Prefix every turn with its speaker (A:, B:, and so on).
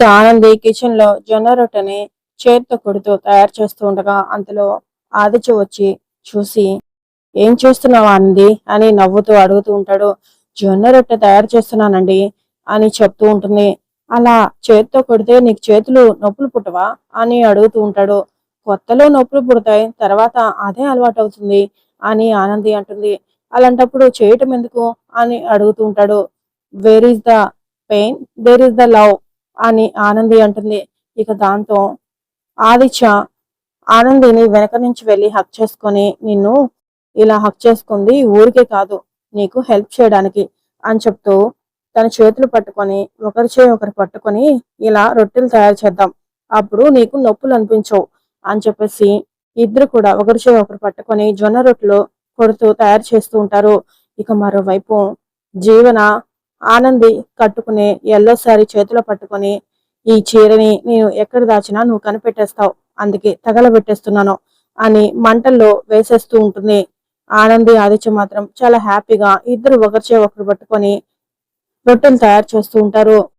A: ఇక ఆనంది కిచెన్లో జొన్న రొట్టెని చేత్తో కొడుతూ తయారు చేస్తూ ఉండగా అంతలో ఆదిత్య వచ్చి చూసి ఏం చేస్తున్నావు ఆనంది? అని నవ్వుతూ అడుగుతూ ఉంటాడు. జొన్న రొట్టె తయారు చేస్తున్నానండి అని చెప్తూ ఉంటుంది. అలా చేత్తో కొడితే నీకు చేతులు నొప్పులు పుట్టవా? అని అడుగుతూ ఉంటాడు. కొత్తలో నొప్పులు పుడతాయి తర్వాత అదే అలవాటు అవుతుంది అని ఆనంది అంటుంది. అలాంటప్పుడు చేయటం ఎందుకు? అని అడుగుతూ ఉంటాడు. Where is the pain there is the love అని ఆనంది అంటుంది. ఇక దాంతో ఆదిత్య ఆనందిని వెనక నుంచి వెళ్ళి హక్ చేసుకొని నిన్ను ఇలా హక్ చేసుకుంది ఊరికే కాదు నీకు హెల్ప్ చేయడానికి అని చెప్తూ తన చేతులు పట్టుకొని ఒకరి చేయి ఒకరు పట్టుకొని ఇలా రొట్టెలు తయారు చేద్దాం అప్పుడు నీకు నొప్పులు అనిపించవు అని చెప్పేసి ఇద్దరు కూడా ఒకరి చేయి ఒకరు పట్టుకొని జొన్న రొట్టెలు కొడుతూ తయారు చేస్తూ ఉంటారు. ఇక మరోవైపు జీవన ఆనంది కట్టుకునే ఎల్లో సారీ చేతిలో పట్టుకొని ఈ చీరని నేను ఎక్కడ దాచినా నువ్వు కనిపెట్టేస్తావు. అందుకే తగలబెట్టేస్తున్నాను అని మంటల్లో వేసేస్తూ ఉంటుంది. ఆనంది ఆదిత్య మాత్రం చాలా హ్యాపీగా ఇద్దరు ఒకరిచే ఒకరు పట్టుకొని రొట్టెలు తయారు చేస్తూ ఉంటారు.